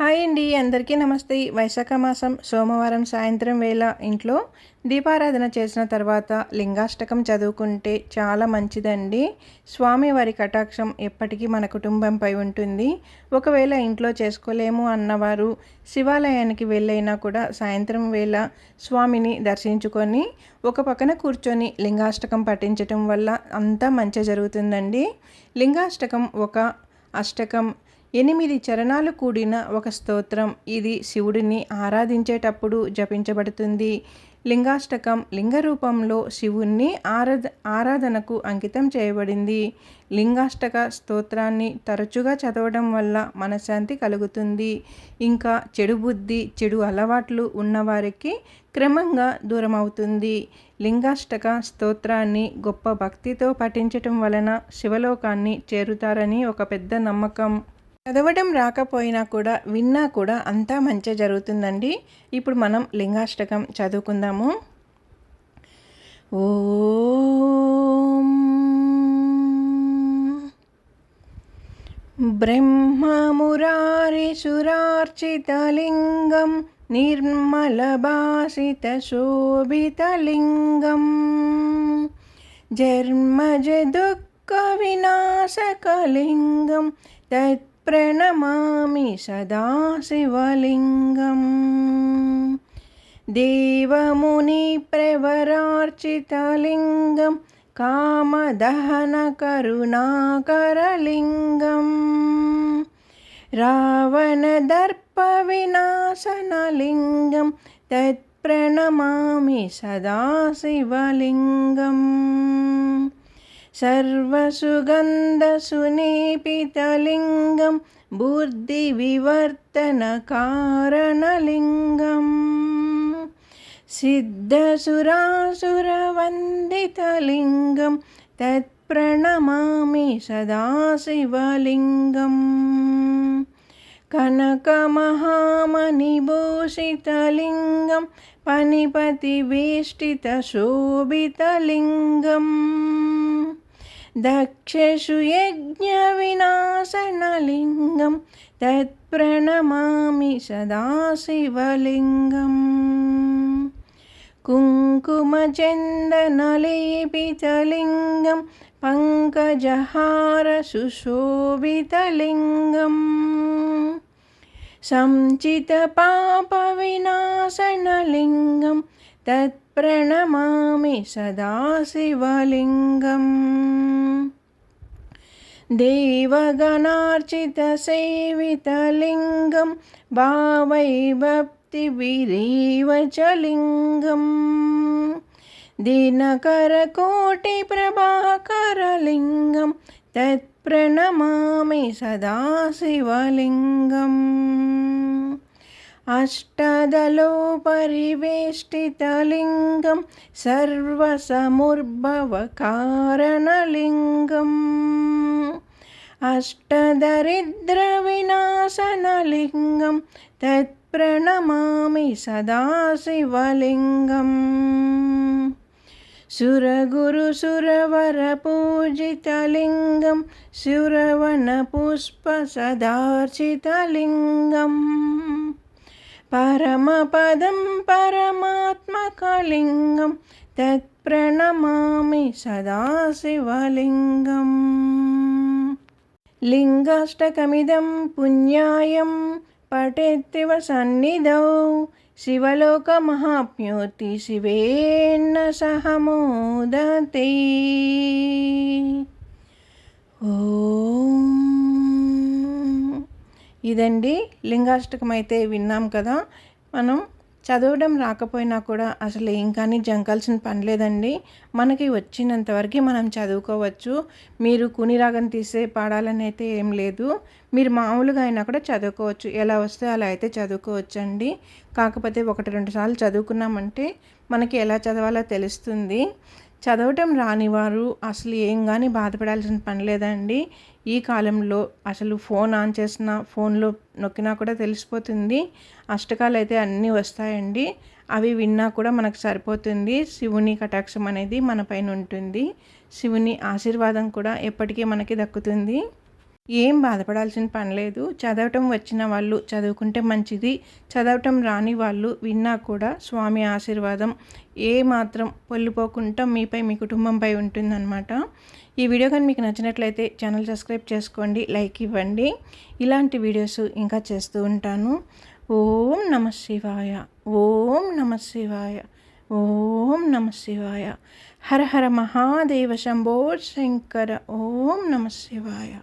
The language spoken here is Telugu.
హాయ్ అండి అందరికీ నమస్తే. వైశాఖ మాసం సోమవారం సాయంత్రం వేళ ఇంట్లో దీపారాధన చేసిన తర్వాత లింగాష్టకం చదువుకుంటే చాలా మంచిదండి. స్వామి వారి కటాక్షం ఎప్పటికీ మన కుటుంబంపై ఉంటుంది. ఒకవేళ ఇంట్లో చేసుకోలేము అన్నవారు శివాలయానికి వెళ్ళైనా కూడా సాయంత్రం వేళ స్వామిని దర్శించుకొని ఒక పక్కన కూర్చొని లింగాష్టకం పఠించటం వల్ల అంతా మంచి జరుగుతుందండి. లింగాష్టకం ఒక అష్టకం ఎనిమిది చరణాలు కూడిన ఒక స్తోత్రం. ఇది శివుడిని ఆరాధించేటప్పుడు జపించబడుతుంది. లింగాష్టకం లింగ రూపంలో శివుణ్ణి ఆరాధ ఆరాధనకు అంకితం చేయబడింది. లింగాష్టక స్తోత్రాన్ని తరచుగా చదవడం వల్ల మనశ్శాంతి కలుగుతుంది. ఇంకా చెడు బుద్ధి చెడు అలవాట్లు ఉన్నవారికి క్రమంగా దూరమవుతుంది. లింగాష్టక స్తోత్రాన్ని గొప్ప భక్తితో పఠించటం వలన శివలోకాన్ని చేరుతారని ఒక పెద్ద నమ్మకం. చదవడం రాకపోయినా కూడా విన్నా కూడా అంతా మంచి జరుగుతుందండి. ఇప్పుడు మనం లింగాష్టకం చదువుకుందాము. ఓ బ్రహ్మమురారిసురార్చితలింగం నిర్మలభాసితశోభితలింగం. జన్మజదుఃఖవినాశకలింగం తత్ प्रणमामि सदा शिवलिङ्गम् देवमुनिप्रवरार्चितलिङ्गं कामदहनकरुणाकरलिङ्गम् रावणदर्पविनाशनलिङ्गं तत्प्रणमामि सदा शिवलिङ्गम् सर्वसुगन्धसुनीपितलिङ्गं बुद्धिविवर्तनकारणलिङ्गम् सिद्धसुरासुरवन्दितलिङ्गं तत्प्रणमामि सदा शिवलिङ्गम् कनकमहामणिभूषितलिङ्गं पनिपतिवेष्टितशोभितलिङ्गम् దక్షషు యజ్ఞ వినాశనలింగం తత్ప్రణమామి సదాశివలింగం. కుంకుమచందనలేపితలింగం పంకజహార సుశోభితలింగం సంచిత పాప వినాశనలింగం తత్ప్రణమామి సదాశివలింగం. देवगणार्चितसेवितलिङ्गं भावैभक्तिभिरेव च लिङ्गम् दिनकरकोटिप्रभाकरलिङ्गं तत्प्रणमामि सदा शिवलिङ्गम् अष्टदलोपरिवेष्टितलिङ्गं सर्वसमुद्भवकारणलिङ्गम् अष्टदरिद्रविनाशनलिङ्गं तत्प्रणमामि सदा शिवलिङ्गम् सुरगुरुसुरवरपूजितलिङ्गं सुरवनपुष्पसदार्चितलिङ्गम् परमपदं परमात्मकलिङ्गं तत्प्रणमामि सदा లింగాష్టకమిదం పుణ్యాయం పఠెత్తివ సన్నిధౌ శివలోకమహాప్యోతి శివేన్న సహమోదతే. ఓ. ఇదండి లింగాష్టకం అయితే విన్నాం కదా. మనం చదవడం రాకపోయినా కూడా అసలు ఏం కానీ జంకాల్సిన పని లేదండి. మనకి వచ్చినంతవరకు మనం చదువుకోవచ్చు. మీరు కుని రాగం తీసే పాడాలని అయితే ఏం లేదు. మీరు మామూలుగా అయినా కూడా చదువుకోవచ్చు. ఎలా వస్తే అలా అయితే చదువుకోవచ్చు అండి కాకపోతే ఒకటి రెండు సార్లు చదువుకున్నామంటే మనకి ఎలా చదవాలో తెలుస్తుంది. చదవటం రానివారు అసలు ఏం కానీ బాధపడాల్సిన పని లేదండి. ఈ కాలంలో అసలు ఫోన్ ఆన్ చేసిన ఫోన్లో నొక్కినా కూడా తెలిసిపోతుంది. అష్టకాలు అయితే అన్నీ వస్తాయండి. అవి విన్నా కూడా మనకు సరిపోతుంది. శివుని కటాక్షం అనేది మన పైన ఉంటుంది. శివుని ఆశీర్వాదం కూడా ఎప్పటికీ మనకి దక్కుతుంది. ఏం బాధపడాల్సిన పని లేదు. చదవటం వచ్చిన వాళ్ళు చదువుకుంటే మంచిది. చదవటం రాని వాళ్ళు విన్నా కూడా స్వామి ఆశీర్వాదం ఏ మాత్రం పొల్లిపోకుండా మీపై మీ కుటుంబంపై ఉంటుందన్నమాట. ఈ వీడియో కానీ మీకు నచ్చినట్లయితే ఛానల్ సబ్స్క్రైబ్ చేసుకోండి లైక్ ఇవ్వండి. ఇలాంటి వీడియోస్ ఇంకా చేస్తూ ఉంటాను. ఓం నమ శివాయ. ఓం నమ శివాయ. ఓం నమ శివాయ. హర హర మహాదేవ శంభో శంకర. ఓం నమ శివాయ.